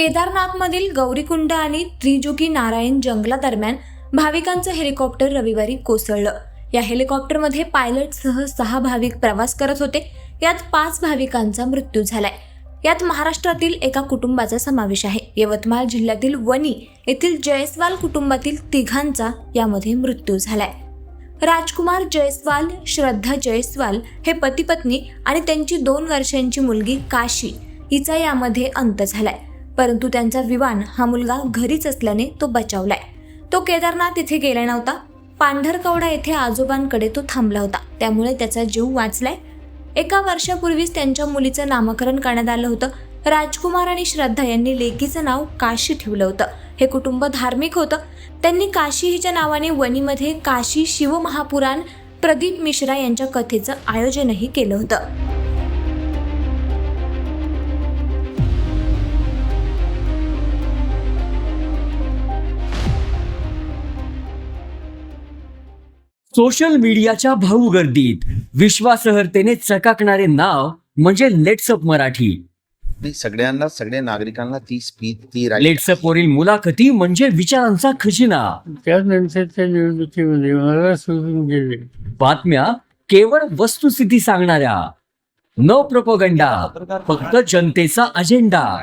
केदारनाथमधील गौरीकुंड आणि त्रिजुकी नारायण जंगलादरम्यान भाविकांचं हेलिकॉप्टर रविवारी कोसळलं. या हेलिकॉप्टरमध्ये पायलटसह सहा भाविक प्रवास करत होते. यात पाच भाविकांचा मृत्यू झालाय. यात महाराष्ट्रातील एका कुटुंबाचा समावेश आहे. यवतमाळ जिल्ह्यातील वणी येथील जयस्वाल कुटुंबातील तिघांचा यामध्ये मृत्यू झालाय. राजकुमार जयस्वाल श्रद्धा जयस्वाल हे पती पत्नी आणि त्यांची दोन वर्षांची मुलगी काशी हिचा यामध्ये अंत झालाय. परंतु त्यांचा विवान हा मुलगा घरीच असल्याने तो बचावलाय. तो केदारनाथ इथे गेला नव्हता. पांढरकवडा येथे आजोबांकडे तो थांबला होता. त्यामुळे त्याचा जीव वाचलाय. एका वर्षापूर्वीच त्यांच्या मुलीचं नामकरण करण्यात आलं होतं. राजकुमार आणि श्रद्धा यांनी लेकीचं नाव काशी ठेवलं होतं. हे कुटुंब धार्मिक होतं. त्यांनी काशी हिच्या नावाने वणीमध्ये काशी शिवमहापुराण प्रदीप मिश्रा यांच्या कथेचं आयोजनही केलं होतं. सोशल मीडियाच्या भाऊ गर्दीत. विश्वासार्हतेने चकाकणारे नाव म्हणजे लेट्सअप मराठी. सगळ्यांना सगळ्या नागरिकांना ती स्पीच ती right. लेट्सअप वरील मुलाखती म्हणजे विचारांचा खजिना. त्यानंतरच्या निवडणुकीमध्ये मला सोडून गेले. बातम्या केवळ वस्तुस्थिती सांगणाऱ्या. न प्रोपोगंडा फक्त जनतेचा अजेंडा